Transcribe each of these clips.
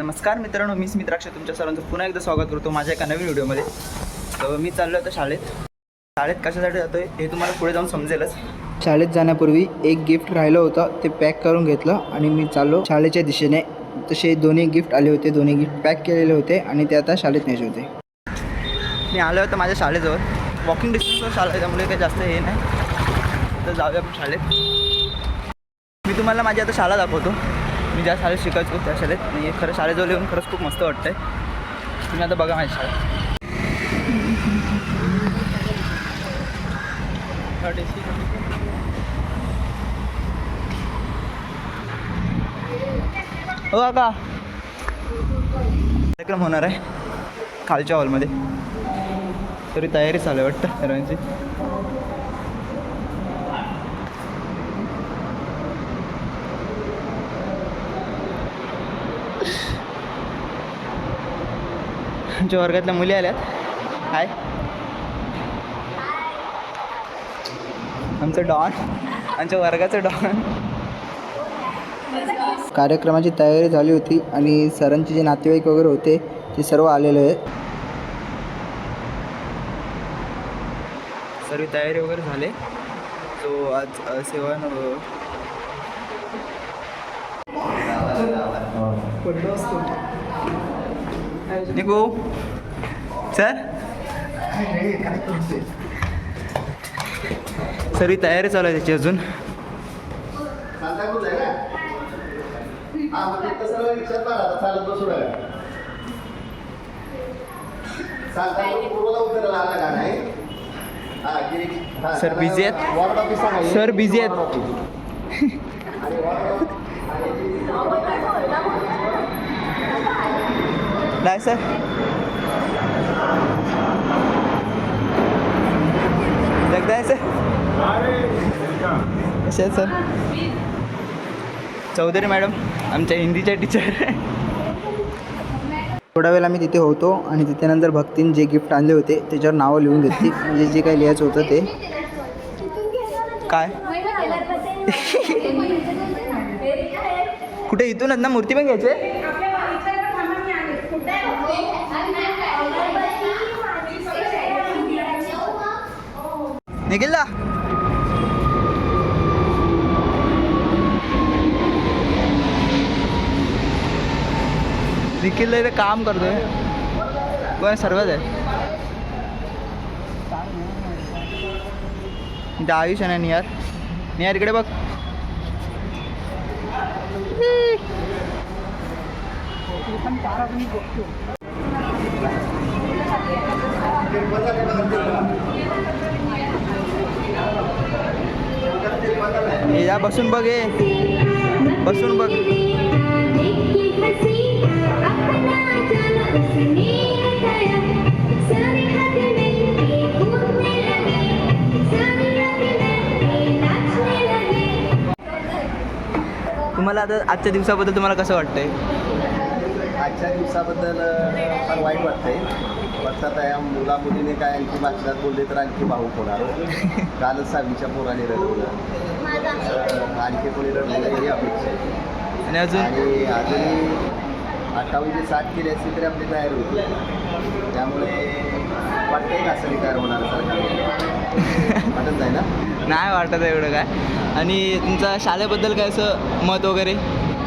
नमस्कार मित्रांनो मी स्मित्राक्ष तुमच्या सर्वांचं पुन्हा एकदा स्वागत करतो माझ्या एका नवीन व्हिडिओमध्ये. तर मी चाललो आता शाळेत. शाळेत कशासाठी जातोय हे तुम्हाला पुढे जाऊन समजेलच. शाळेत जाण्यापूर्वी एक गिफ्ट राहिलं होतं ते पॅक करून घेतलं आणि मी चाललो शाळेच्या दिशेने. तसे दोन्ही गिफ्ट आले होते दोन्ही गिफ्ट पॅक केलेले होते आणि ते आता शाळेत न्यायचे होते. मी आलो होतं माझ्या शाळेजवळ. वॉकिंग डिस्टन्सवर शाळा त्यामुळे काही जास्त हे नाही. तर जाऊया आपण शाळेत. मी तुम्हाला माझी आता शाळा दाखवतो. मी ज्या शाळेत शिकायचो त्या शाळेत. आणि खरं शाळेजवळ येऊन खरंच खूप मस्त वाटतंय. तुम्ही आता बघा माझ्या शाळेत हो का कार्यक्रम होणार आहे खालच्या हॉलमध्ये. तरी तयारी चालू आहे वाटतं सर्वांची आमच्या वर्गातल्या मुली आल्यात. हाय आमचं डॉन. आमच्या वर्गाचं डॉन. कार्यक्रमाची तयारी झाली होती आणि सरांचे जे नातेवाईक वगैरे होते ते सर्व आलेले आहेत. सर्व तयारी वगैरे झाले. सो आज सेवन अ, निकू सर सर्व तयारी चालू आहे त्याची अजून सांताक्रूज आहे ना हा मग ते तसं रिक्षात बघा आता चालत बसू नका सांताक्रूज पूर्वला उतरायला आला का नाही हा गिरी हा, सर, त्याला busy आहेत? वॉर्ड ऑफिस सांगा सर, busy आहेत? Ward office. आणि वॉर्ड ऑफिस- नाही सर जगताय सर कसे आहेत सर चौधरी मॅडम आमच्या हिंदीच्या टीचर थोडा वेळ आम्ही तिथे होतो आणि तिथे नंतर भक्तीन जे गिफ्ट आणले होते त्याच्यावर नावं लिहून घेतली. म्हणजे जे काही लिहायचं होतं ते. काय? कुठे? इथूनच ना? मूर्ती पण घ्यायचे निखिल दा। निखिल इथे काम करतोय. पण सर्वच आहे. इथे आयुष आहे ना नियर नियर इकडे बघ. हे या बसून बघ हे बसून बघ. तुम्हाला आता आजच्या दिवसाबद्दल तुम्हाला कसं वाटतंय? आजच्या दिवसाबद्दल फार वाईट वाटतंय. आता या मुला मुलीने काय आणखी भाषणात बोलले तर आणखी भाऊक होणार कालच सहावीच्या पोराने रडवलं. आणखी कोणी रडवलं ही अपेक्षा आहे. आणि अजून? अजूनही अठ्ठावन्नची साठ केली असली तरी आपली तयार होती. त्यामुळे वाटतंय का असं रिटायर होणार सरकार वाटत नाही ना? नाही वाटत एवढं काय. आणि तुमचा शाळेबद्दल काय असं मत वगैरे?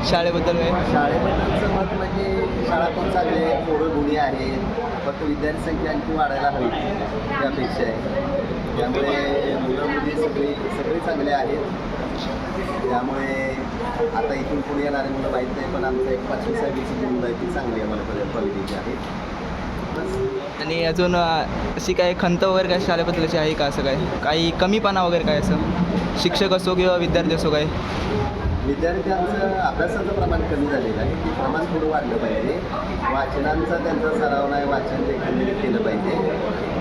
शाळेबद्दल काय? शाळेबद्दलचं मत म्हणजे शाळा पण चांगली आहे पोरं गुणी आहेत फक्त विद्यार्थी संख्या आणखी वाढायला हवी त्यापेक्षा अपेक्षा आहे. त्यामुळे मुलं मुली सगळी सगळे चांगले आहेत. त्यामुळे आता इथून पुढे येणारे मुलं माहीत नाही पण आमचं एक पाचवी सहावीची जी मुलं आहेत ती चांगली आहे मला क्वालिटीची आहेत बस. आणि अजून अशी काय खंत वगैरे काय शाळेबद्दल अशी आहे का असं काय? काही कमीपणा वगैरे काय असं? शिक्षक असो किंवा विद्यार्थी असो काय? विद्यार्थ्यांचं अभ्यासाचं प्रमाण कमी झालेलं आहे. ते प्रमाण थोडं वाढलं पाहिजे. वाचनांचा त्यांचा सराव नाही वाचन लेखन केलं पाहिजे.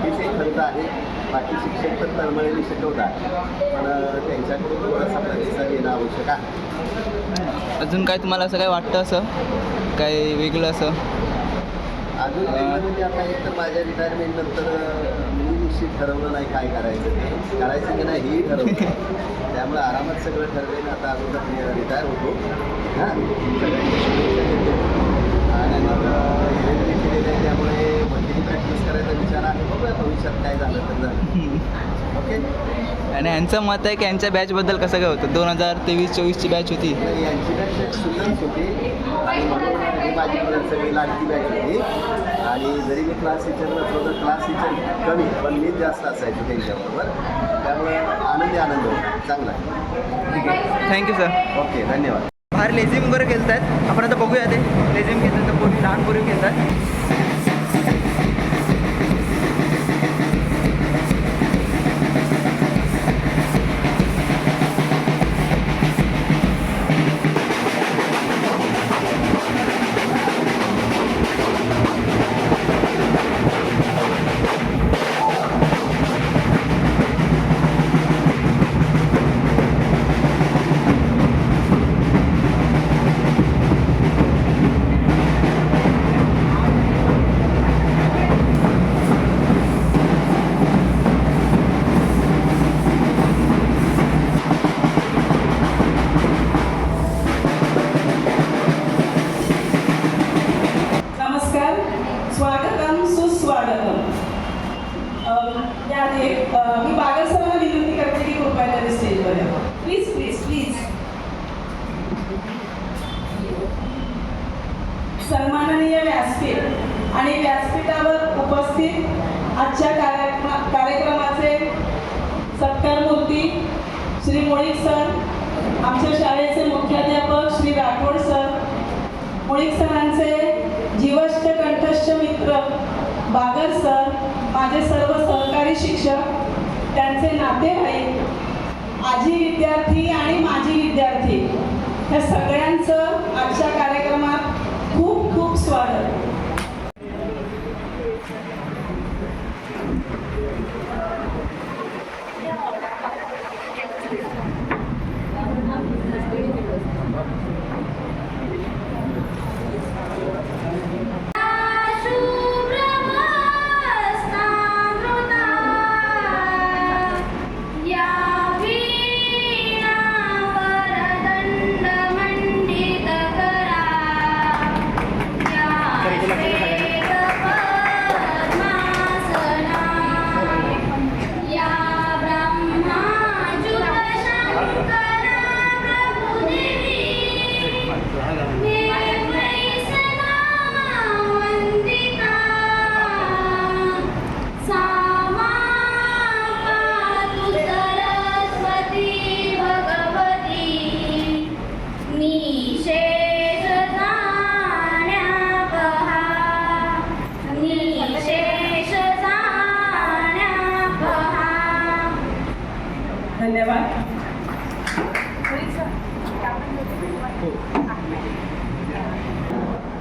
हीच एक खंत आहे. बाकी शिक्षक तर तळमळीने शिकवतात. पण त्यांच्याकडून थोडासा प्रतिसाद येणं आवश्यक आहे. अजून काय तुम्हाला असं काय वाटतं असं? काय वेगळं असं? अजून म्हणजे आता एक तर माझ्या रिटायरमेंट दिवशी ठरवलं नाही काय करायचं करायचं की नाही हे ठरवलं. त्यामुळं आरामात सगळं ठरवेल आता अगोदर मी रिटायर होतो. हां. आणि मग इलेक्ट्रिक केलेलं आहे. त्यामुळे वकील प्रॅक्टिस करायचा विचार आहे. बघूया भविष्यात काय झालं तर झालं. ओके आणि यांचं मत आहे की यांच्या बॅचबद्दल कसं काय होतं? दोन हजार तेवीस चोवीसची बॅच होती. यांची बॅच सुंदरच होती. आणि म्हणून माझी सगळी लाडकी बॅच होती. आणि जरी मी क्लास टीचर नसलो तर क्लास टीचर कमी पण मी जास्त असायचो त्यांच्याबरोबर. त्यामुळे आनंदी आनंद होता. चांगला. ठीक आहे. थँक्यू सर ओके धन्यवाद. बाहेर लेझिम वगैरे खेळत आहेत आपण आता बघूया ते. लेझिम खेळतात तर पोरी लहान पोरी खेळतात. आजच्या कार्यक्रमा कार्यक्रमाचे सत्कारमूर्ती श्री मुळीक सर आमच्या शाळेचे मुख्याध्यापक श्री राठोड सर मुळीक सरांचे जीवश्च कंठश्च मित्र बागर सर माझे सर्व सहकारी शिक्षक त्यांचे नातेवाईक आजी विद्यार्थी आणि माजी विद्यार्थी. ह्या सगळ्यांचं आजच्या कार्यक्रमात धन्यवाद.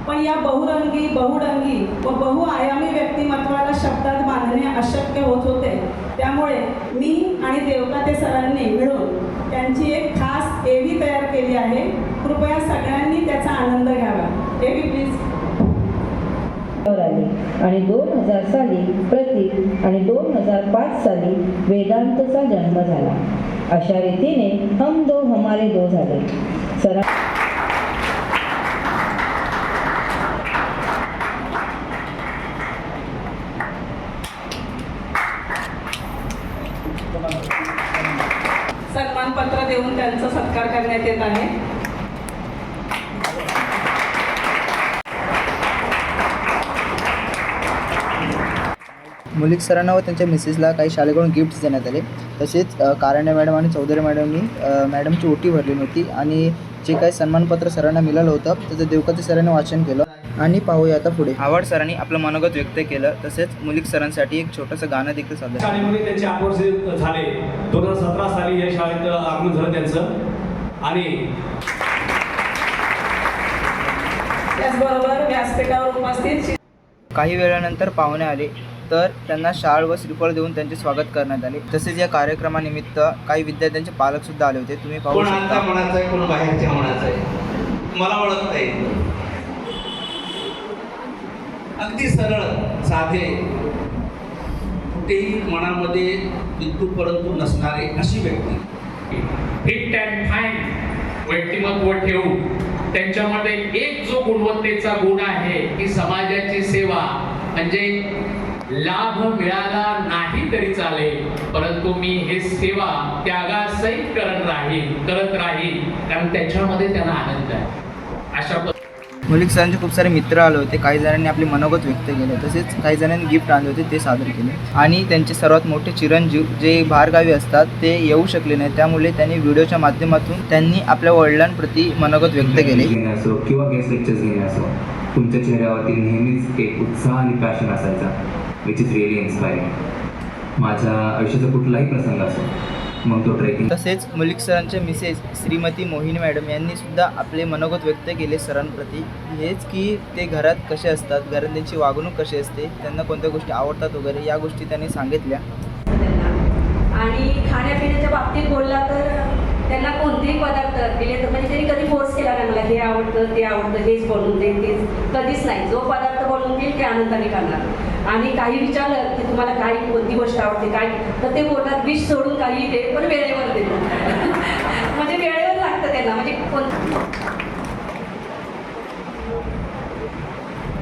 पण या बहुरंगी बहुडंगी व बहुआयामी व्यक्तिमत्वाला शब्दात बांधणे अशक्य होत होते. त्यामुळे मी आणि देवकाते सरांनी मिळून त्यांची एक खास एवी तयार केली आहे. कृपया सगळ्यांनी त्याचा आनंद घ्यावा. एवी प्लीज आणि दोन हजार साली प्रतीक आणि दोन हजार पाच साली वेदांतचा जन्म झाला. अशा रीतीने हम दो हमारे दो झाले. सरा सन्मानपत्र देऊन त्यांचा सत्कार करण्यात येत आहे. मुलिक सरांना व त्यांच्या मिसेसला काही शाळेकडून गिफ्ट्स देण्यात आले. तसेच कारण्या मॅडम आणि चौधरी मॅडमनी मॅडमची ओटी भरली नव्हती आणि जे काही सन्मानपत्र सरांना मिळालं होतं त्याचं देवकाते सरांनी वाचन केलं. आणि पाहूया आता पुढे. आवड सरांनी आपलं मनोगत व्यक्त केलं. तसेच मुलिक सरांसाठी एक छोटंसं गाणं देखील सादर. शाळेमध्ये त्यांचे झाले. दोन हजार सतरा साली या शाळेत आगमन झालं त्यांचं. आणि त्याचबरोबर व्यासपीठावर उपस्थित काही वेळानंतर पाहुणे आले. तर त्यांना शाळ व श्रीफळ देऊन त्यांचे स्वागत करण्यात आले. तसेच या कार्यक्रमानिमित्त काही विद्यार्थ्यांचे पालक सुद्धा आले होते. तुम्ही पाहू शकता. मनाचा आहे कोण बाहेरच्या मनाचा आहे? मला ओळखता येईल अगदी सरळ साधे. कुठेही मनामध्ये बिंदू परंतु नसणारे अशी व्यक्ती. फिट अँड फाईन व्यक्तिमत्व ठेवून त्यांच्यामध्ये एक जो गुणवत्तेचा गुण आहे की समाजाची सेवा. म्हणजे लाभ मिळाला नाही तरी चालेल. परंतु मी हे सेवा त्यागासहित करत राहील करत राहील. कारण त्याच्यामध्ये त्यांना आनंद आहे. अशा मुलिक सरांचे खूप सारे मित्र आले होते. काही जणांनी आपले मनोगत व्यक्त केले. तसेच काही जणांनी गिफ्ट आणले होते. ते सादर केले. आणि त्यांचे सर्वात मोठे चिरंजीव जे बाहेरगावी असतात ते येऊ शकले नाही त्यामुळे त्यांनी व्हिडिओच्या माध्यमातून त्यांनी आपल्या वडिलांप्रती मनोगत व्यक्त केले. असो किंवा गेस्ट लेक्चर्स घेणे असो तुमच्या चेहऱ्यावरती नेहमीच एक उत्साह आणि पॅशन असायचा. विच इज रिअली इन्स्पायरिंग माझ्या आयुष्याचा कुठलाही प्रसंग असो मग तो ट्रेकिंग तसेच मुलिक सरांच्या मिसेस श्रीमती मोहिनी मॅडम यांनी सुद्धा आपले मनोगत व्यक्त केले सरांप्रती. हेच की ते घरात कसे असतात घरात त्यांची वागणूक कशी असते त्यांना कोणत्या गोष्टी आवडतात वगैरे या गोष्टी त्यांनी सांगितल्या. आणि खाण्यापिण्याच्या बाबतीत बोलला तर त्यांना कोणतेही पदार्थ दिले तर म्हणजे त्यांनी कधी फोर्स केला नाही मला हे आवडतं ते आवडतं हेच बनवून दे तेच कधीच नाही. जो पदार्थ बनवून देईल ते आनंदाने खाणार आणि काही विचारलं की तुम्हाला काही कोणती गोष्ट आवडते काय? तर ते बोलतात विष सोडून काही दे पण वेळेवर देतात. म्हणजे वेळेवर लागतं त्यांना म्हणजे कोण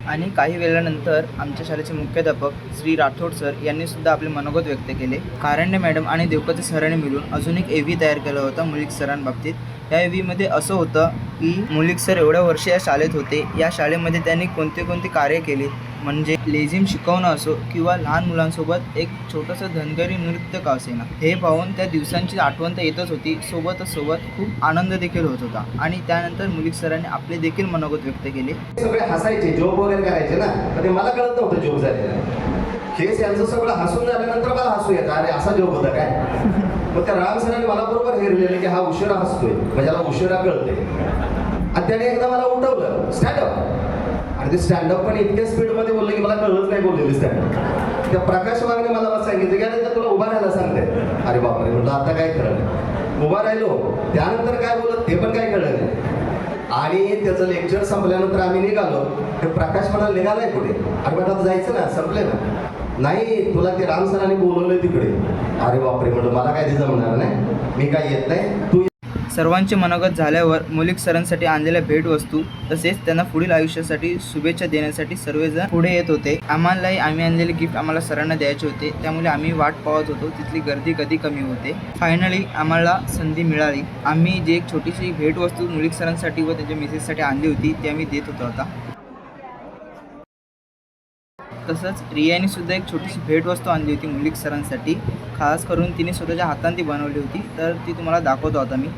आणि काही वेळानंतर आमच्या शाळेचे मुख्याध्यापक श्री राठोड सर यांनी सुद्धा आपले मनोगत व्यक्त केले. कारण्य मॅडम आणि देवकते सरांनी मिळून अजून एक एव्ही तयार केला होता मुलिक सरांबाबतीत. या एव्हीमध्ये असं होतं की मुलिक सर एवढ्या वर्ष या शाळेत होते. या शाळेमध्ये त्यांनी कोणते कोणते कार्य केले? म्हणजे लेझिम शिकवणं असो किंवा लहान मुलांसोबत एक छोटंसं धनगरी नृत्य का असेना हे पाहून त्या दिवसांची आठवण तर येतच होती. सोबतच सोबत खूप आनंद देखील होत होता. आणि त्यानंतर मुलिक सरांनी आपले देखील मनोगत व्यक्त केले. सगळे हसायचे जोक वगैरे करायचे ना. ते मला कळत नव्हतं जोक झालेला. हेच यांचं सगळं हसून झाल्यानंतर मला हसू येतं. अरे असा जोक होता काय? मग त्या राम सरांनी मला बरोबर हेरलेलं की हा उशिरा हसतोय. म्हणजे उशिरा कळतोय. आणि त्याने एकदा मला उठवलं. स्टँडअप आणि ते स्टँडअप पण इतक्या स्पीडमध्ये बोलले की मला कळलंच नाही बोललेली स्टँडअप त्या प्रकाश वाघने मला सांगितलं की अरे तुला उभा राहायला सांगते. अरे बापरे म्हटलं आता काय कळलं? उभा राहिलो. त्यानंतर काय बोलत ते पण काय कळलं नाही. आणि त्याचं लेक्चर संपल्यानंतर आम्ही निघालो. ते प्रकाश म्हणाला निघालाय कुठे? अरे बेटा जायचं ना संपले ना. नाही तुला ते राम सरांनी बोलवलंय तिकडे. अरे बापरे म्हणलं मला काय ते जमणार नाही. मी काय येत नाही. तू सर्वांचे मनोगत झाल्यावर मुलिक सरांसाठी आणलेल्या भेटवस्तू तसेच त्यांना पुढील आयुष्यासाठी शुभेच्छा देण्यासाठी सर्वजण पुढे येत होते. आम्हालाही आम्ही आणलेले गिफ्ट आम्हाला सरांना द्यायचे होते. त्यामुळे आम्ही वाट पाहत होतो. तिथली गर्दी कधी कमी होते? फायनली आम्हाला संधी मिळाली. आम्ही जी एक छोटीशी भेटवस्तू मुलिक सरांसाठी व त्यांच्या मिसेससाठी आणली होती ती आम्ही देत होतो आता. तसंच रियाने सुद्धा एक छोटीशी भेटवस्तू आणली होती मुलिक सरांसाठी. खास करून तिने स्वतःच्या हाताने ती बनवली होती. तर ती तुम्हाला दाखवतो आता मी.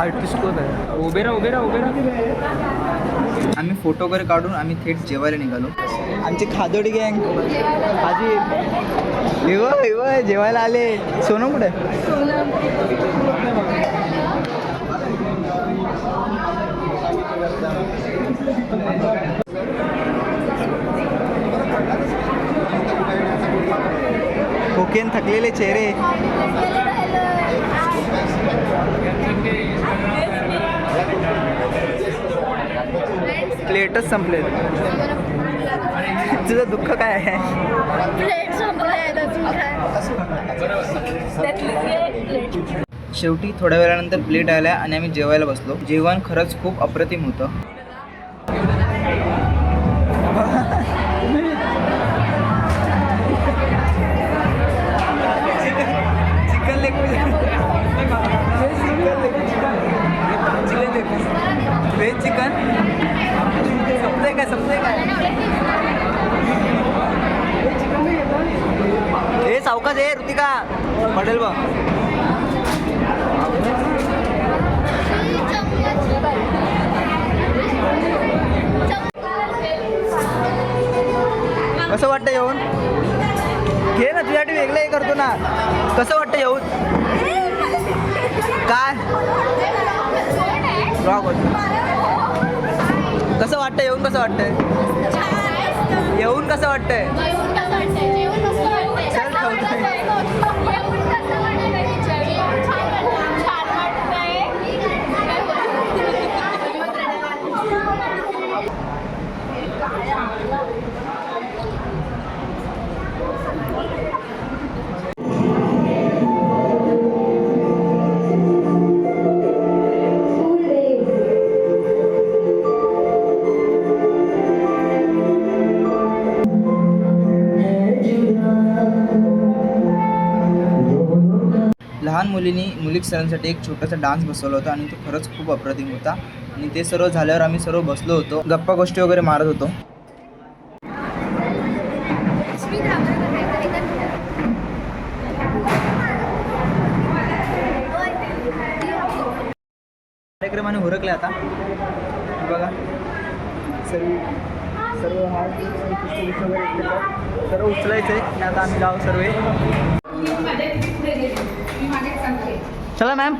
आर्टिस्ट कोण आहे? उभे राहा उभे राहा उभे राहा. आम्ही फोटो वगैरे काढून आम्ही थेट जेवायला निघालो. आमची खादोडी गँग. आजी. हिव हिव जेवायला आले. सोनू कुठे? कोकेन थकलेले चेहरे. प्लेटच संपले तुझं दुःख काय आहे? शेवटी थोड्या वेळानंतर प्लेट आल्या आणि आम्ही जेवायला बसलो. जेवण खरंच खूप अप्रतिम होतं. चिकन लेग व्हेज चिकन संपलंय काय संपलंय काय? हे सावकाश आहे ऋतिका पडेल बघ. कसं वाटतं येऊन? घे ना तुझ्यासाठी वेगळं हे करतो ना. कसं वाटतं येऊन? काय? होत. वाटतं? येऊन कसं वाटतंय? येऊन कसं वाटतंय? लहान मुलींनी मुलीक सरांसाठी एक छोटासा डान्स बसवला होता आणि तो खरंच खूप अप्रतिम होता. आणि ते सर्व झाल्यावर आम्ही सर्व बसलो होतो. गप्पा गोष्टी वगैरे मारत होतो. कार्यक्रमाने हुरकले आता. बघा. सर्व सर्व हा सर्व उचलायचं आहे आता आम्ही जाऊ सर्व. चला मॅम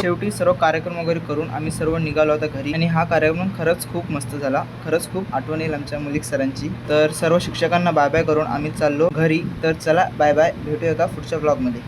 शेवटी सर्व कार्यक्रम वगैरे करून आम्ही सर्व निघालो होता घरी. आणि हा कार्यक्रम खरंच खूप मस्त झाला. खरंच खूप आठवण येईल आमच्या मुलिक सरांची. तर सर्व शिक्षकांना बाय बाय करून आम्ही चाललो घरी. तर चला बाय बाय भेटूया का पुढच्या ब्लॉगमध्ये